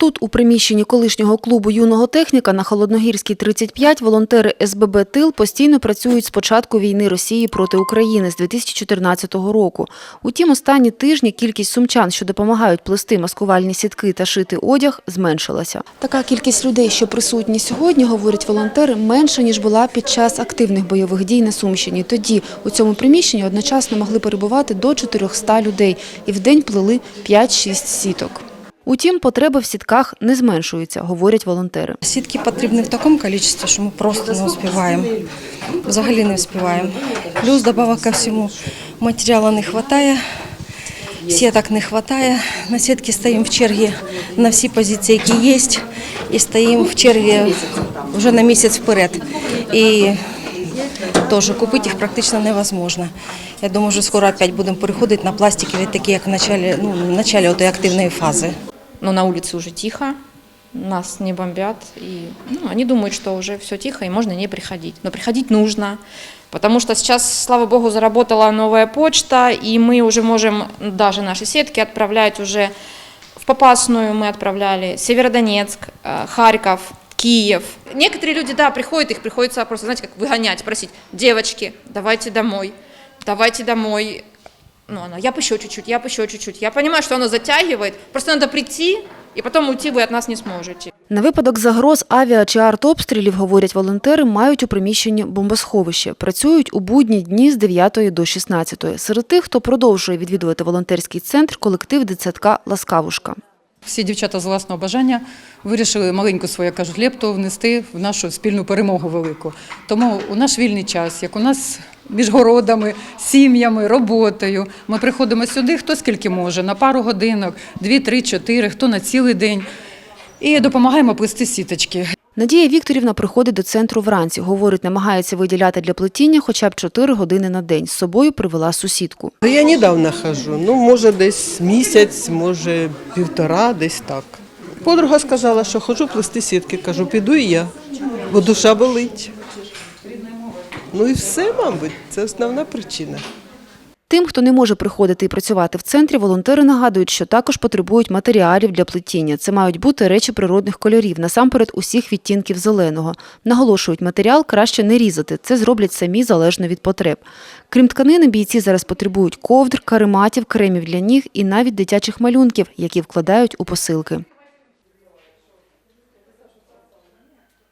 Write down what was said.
Тут, у приміщенні колишнього клубу юного техніка на Холодногірській 35, волонтери СББ Тил постійно працюють з початку війни Росії проти України з 2014 року. Утім, останні тижні кількість сумчан, що допомагають плести маскувальні сітки та шити одяг, зменшилася. Така кількість людей, що присутні сьогодні, говорять волонтери, менша ніж була під час активних бойових дій на Сумщині. Тоді у цьому приміщенні одночасно могли перебувати до 400 людей і в день плели 5-6 сіток. Утім, потреби в сітках не зменшуються, говорять волонтери. Сітки потрібні в такому кількості, що ми просто не успіваємо. Взагалі не успіваємо. Плюс добавок ко всьому матеріалу не вистачає, сіток не вистачає. На сітки стоїмо в черзі на всі позиції, які є, і стоїмо в черзі вже на місяць вперед. І теж купити їх практично невозможно. Я думаю, що скоро опять будемо переходити на пластикові, такі як в началі, ну, в началі активної фази. Но на улице уже тихо, нас не бомбят, и ну, они думают, что уже все тихо и можно не приходить. Но приходить нужно, потому что сейчас, слава богу, заработала новая почта, и мы уже можем даже наши сетки отправлять уже в Попасную мы отправляли, Северодонецк, э, Харьков, Киев. Некоторые люди, да, приходят, их приходится просто, знаете, как выгонять, просить, девочки, давайте домой, давайте домой, ну, она, я бы еще чуть-чуть, я бы еще чуть-чуть. Я понимаю, что оно затягивает. Просто надо прийти, и потом уйти вы от нас не сможете. На випадок загроз авіа чи артобстрілів, говорять волонтери, мають у приміщенні бомбосховище. Працюють у будні дні з 9 до 16. Серед тих, хто продовжує відвідувати волонтерський центр, колектив дитсадка «Ласкавушка». Всі дівчата з власного бажання вирішили маленьку свою кажуть, лепту внести в нашу спільну перемогу велику. Тому у наш вільний час, як у нас між городами, сім'ями, роботою, ми приходимо сюди, хто скільки може, на пару годинок, дві, три, чотири, хто на цілий день. І допомагаємо плести сіточки. Надія Вікторівна приходить до центру вранці. Говорить, намагається виділяти для плетіння хоча б 4 години на день. З собою привела сусідку. Я недавно хожу, ну може десь місяць, може півтора, десь так. Подруга сказала, що ходжу плести сітки. Кажу, піду і я, бо душа болить. Ну і все, мабуть, це основна причина. Тим, хто не може приходити і працювати в центрі, волонтери нагадують, що також потребують матеріалів для плетіння. Це мають бути речі природних кольорів, насамперед усіх відтінків зеленого. Наголошують, матеріал краще не різати. Це зроблять самі залежно від потреб. Крім тканини, бійці зараз потребують ковдр, карематів, кремів для ніг і навіть дитячих малюнків, які вкладають у посилки.